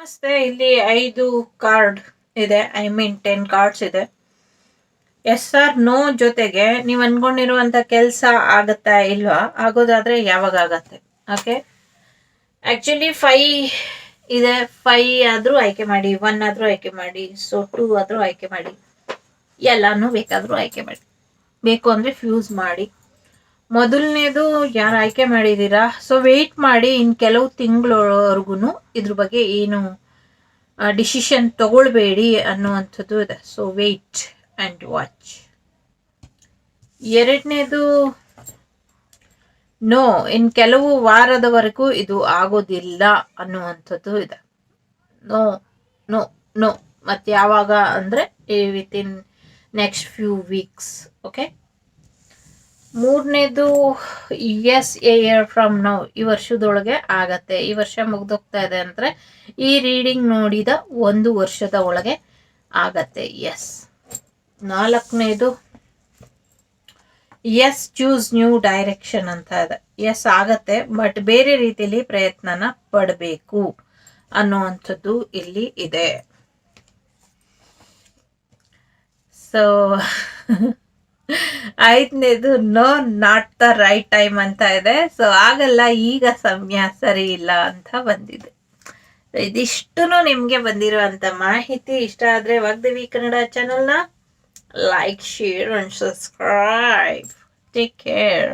ನಮಸ್ತೆ, ಇಲ್ಲಿ ಐದು ಕಾರ್ಡ್ ಇದೆ. ಐ ಮೀನ್ ಟೆನ್ ಕಾರ್ಡ್ಸ್ ಇದೆ. ಎಸ್ ಆರ್ ನೋ ಜೊತೆಗೆ ನೀವು ಅನ್ಕೊಂಡಿರುವಂತ ಕೆಲಸ ಆಗುತ್ತಾ ಇಲ್ವಾ? ಆಗೋದಾದ್ರೆ ಯಾವಾಗ ಆಗತ್ತೆ? ಓಕೆ ಆ್ಯಕ್ಚುಲಿ ಫೈ ಇದೆ. ಫೈ ಆದ್ರೂ ಆಯ್ಕೆ ಮಾಡಿ. ಒನ್ ಆದ್ರೂ ಆಯ್ಕೆ ಮಾಡಿ. ಸೊ ಟೂ ಆದ್ರೂ ಆಯ್ಕೆ ಮಾಡಿ. ಎಲ್ಲಾನು ಬೇಕಾದ್ರೂ ಆಯ್ಕೆ ಮಾಡಿ. ಬೇಕು ಅಂದ್ರೆ ಫ್ಯೂಸ್ ಮಾಡಿ. ಮೊದಲನೇದು ಯಾರು ಆಯ್ಕೆ ಮಾಡಿದ್ದೀರಾ ಸೊ ವೆಯ್ಟ್ ಮಾಡಿ ಇನ್ನು ಕೆಲವು ತಿಂಗಳವರೆಗೂ ಇದ್ರ ಬಗ್ಗೆ ಏನು ಡಿಸಿಷನ್ ತಗೊಳ್ಬೇಡಿ ಅನ್ನುವಂಥದ್ದು ಇದೆ. ಸೊ ವೆಯ್ಟ್ ಆ್ಯಂಡ್ ವಾಚ್ ಎರಡನೇದು ನೋ ಇನ್ ಕೆಲವು ವಾರದವರೆಗೂ ಇದು ಆಗೋದಿಲ್ಲ ಅನ್ನುವಂಥದ್ದು ಇದೆ. ನೋ ನೋ ನೋ ಮತ್ತು ಯಾವಾಗ ಅಂದರೆ within next few weeks okay ಮೂರನೇದು yes a year from now ಈ ವರ್ಷದೊಳಗೆ ಆಗತ್ತೆ. ಈ ವರ್ಷ ಮುಗ್ದೋಗ್ತಾ ಇದೆ ಅಂದ್ರೆ ಈ ರೀಡಿಂಗ್ ನೋಡಿದ ಒಂದು ವರ್ಷದ ಒಳಗೆ ಆಗತ್ತೆ. ಎಸ್ ನಾಲ್ಕನೇದು ಎಸ್ ಚೂಸ್ ನ್ಯೂ ಡೈರೆಕ್ಷನ್ ಅಂತ ಇದೆ. ಎಸ್ ಆಗತ್ತೆ ಬಟ್ ಬೇರೆ ರೀತಿಯಲ್ಲಿ ಪ್ರಯತ್ನನ ಪಡಬೇಕು ಅನ್ನುವಂಥದ್ದು ಇಲ್ಲಿ ಇದೆ. ಸೊ ಐದನೇದು no not the right time ಅಂತ ಇದೆ. ಸೊ ಆಗಲ್ಲ, ಈಗ ಸಮಯ ಸರಿ ಇಲ್ಲ ಅಂತ ಬಂದಿದೆ. ಇದಿಷ್ಟು ನಿಮಗೆ ಬಂದಿರುವಂತ ಮಾಹಿತಿ. ಇಷ್ಟ ಆದ್ರೆ ವಾಗ್ದೇವಿ ಕನ್ನಡ ಚಾನಲ್ನ like share and subscribe take care